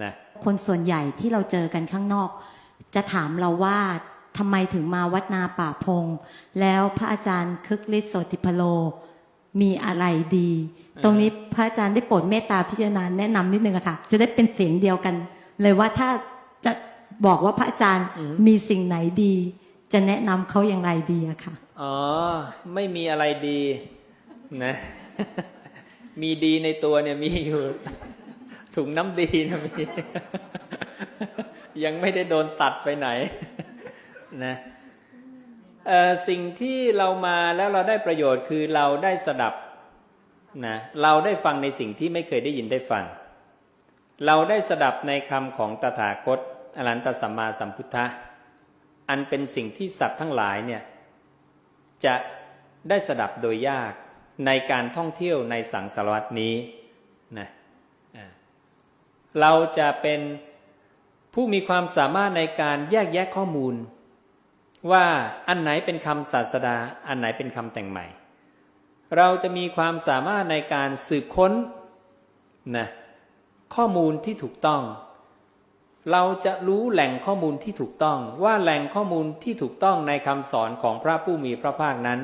นะคนส่วนใหญ่ที่เราเจอกันข้างนอก จะถามเราว่าทำไมถึงมาวัดนาป่าพง แล้วพระอาจารย์คึกฤทธิ์โสติพโลมีอะไรดี ตรงนี้พระอาจารย์ได้โปรดเมตตาพิจารณาแนะนำนิดนึงอะค่ะ จะได้เป็นเสียงเดียวกัน เลยว่าถ้าจะบอกว่าพระอาจารย์มีสิ่งไหนดี จะแนะนำเขาอย่างไรดีอะค่ะอ๋อ ไม่มีอะไรดีนะ มีดีในตัวเนี่ยมีอยู่ ถุงน้ำดีนะมี ยังไม่ได้โดนตัดไปไหนนะสิ่งที่เรามาแล้วเราได้ประโยชน์คือเราได้สดับนะเราได้ฟังในสิ่งที่ไม่เคยได้ยินได้ฟัง เราได้สดับในคำของตถาคต อรันตสัมมาสัมพุทธะอันเป็นสิ่งที่สัตว์ทั้งหลายเนี่ยจะได้สดับโดยยากในการท่องเที่ยวในสังสารวัตนี้นะ เราจะเป็นผู้มีความสามารถในการแยกแยะข้อมูล ว่าอันไหนเป็นคำศาสดา อันไหนเป็นคำแต่งใหม่ เราจะมีความสามารถในการสืบค้นนะข้อมูลที่ถูกต้อง เราจะรู้แหล่งข้อมูลที่ถูกต้อง ว่าแหล่งข้อมูลที่ถูกต้องในคำสอนของพระผู้มีพระภาคนั้น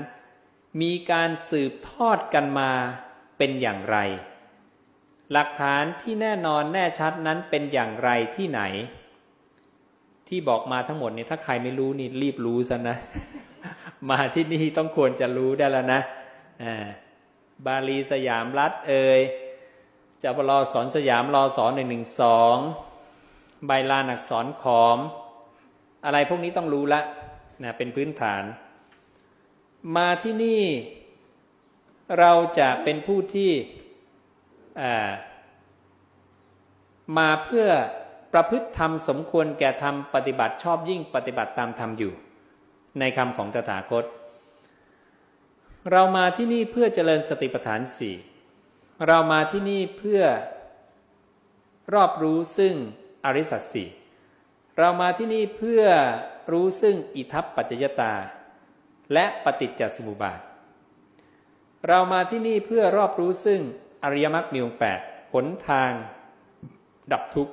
มีการสืบทอดกันมาเป็นอย่างไร หลักฐานที่แน่นอนแน่ชัดนั้นเป็นอย่างไรที่ไหน ที่บอกมาทั้งหมดเนี่ยถ้าใครไม่รู้นี่รีบรู้ซะนะ มาที่นี่ต้องควรจะรู้ได้แล้วนะอ่าบาลีสยามรัฐเอ่ยจับรอสอนสยามรอสอนหนึ่งหนึ่งสองใบลานอักษรขอม อะไรพวกนี้ต้องรู้ละนะเป็นพื้นฐาน มาที่นี่ เราจะเป็นผู้ที่ มาเพื่อประพฤติธรรมสมควรแก่ธรรมปฏิบัติชอบยิ่งปฏิบัติตามธรรมอยู่ ในคำของตถาคต เรามาที่นี่เพื่อเจริญสติปัฏฐานสี่เรามาที่นี่เพื่อรอบรู้ซึ่งอริสัตสี่เรามาที่นี่เพื่อรู้ซึ่งอิทัปปัจจยตา และปฏิจจสมุปบาท เรามาที่นี่เพื่อรอบรู้ซึ่ง อริยมรรคมีองค์แปดหนทางดับทุกข์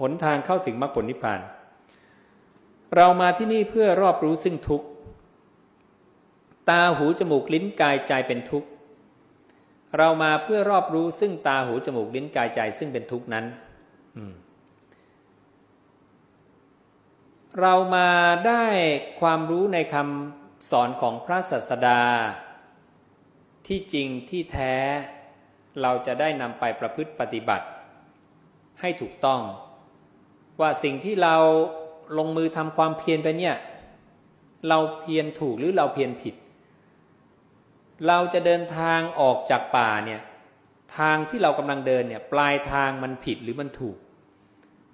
หนทางเข้าถึงมรรคผลนิพพาน เรามาที่นี่เพื่อรอบรู้ซึ่งทุกข์ ตาหูจมูกลิ้นกายใจเป็นทุกข์ เรามาเพื่อรอบรู้ซึ่งตาหูจมูกลิ้นกายใจซึ่งเป็นทุกข์นั้นเรามาได้ความรู้ในคำสอนของพระศาสดา ที่จริงที่แท้ เราจะได้นำไปประพฤติปฏิบัติ ให้ถูกต้อง ว่าสิ่งที่เราลงมือทำความเพียรไปเนี่ย เราเพียรถูกหรือเราเพียรผิด เราจะเดินทางออกจากป่าเนี่ย ทางที่เรากำลังเดินเนี่ย ปลายทางมันผิดหรือมันถูก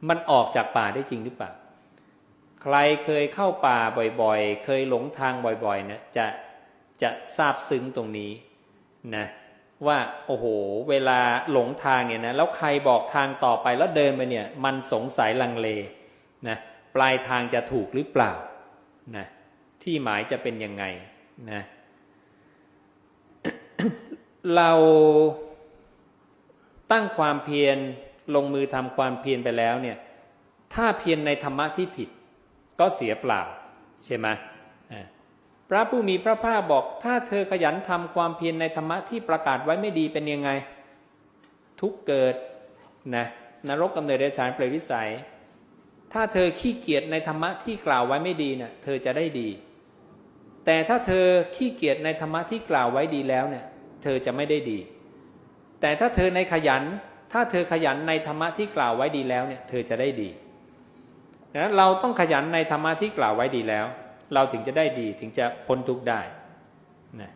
มันออกจากป่าได้จริงหรือเปล่าใครเคยเข้าป่าบ่อยๆ เคยหลงทางบ่อยๆนะจะจะทราบซึ้งตรงนี้นะ ว่าโอ้โห เวลาหลงทางเนี่ยนะแล้วใครบอกทางต่อไปแล้วเดินไปเนี่ย มันสงสัยลังเลนะปลายทางจะถูกหรือเปล่านะที่หมายจะเป็นยังไงนะเราตั้งความเพียรลงมือทำความเพียรไปแล้วเนี่ย ถ้าเพียรในธรรมะที่ผิด ก็เสียเปล่าใช่ไหม พระผู้มีพระภาคบอก ถ้าเธอขยันทำความเพียรในธรรมะที่ประกาศไว้ไม่ดีเป็นยังไง ทุกเกิดนะนรกกำเนิดเดรัจฉานเปรตวิสัย ถ้าเธอขี้เกียจในธรรมะที่กล่าวไว้ไม่ดีเนะ่ยเธอจะได้ดี แต่ถ้าเธอขี้เกียจในธรรมะที่กล่าวไว้ดีแล้วเนี่ย เธอจะไม่ได้ดี แต่ถ้าเธอในขยัน ถ้าเธอขยันในธรรมะที่กล่าวไว้ดีแล้วเนี่ย เธอจะได้ดีดังนั้นเราต้องขยันในธรรมะที่กล่าวไว้ดีแล้ว เราถึงจะได้ดีถึงจะพ้นทุกข์ได้นะ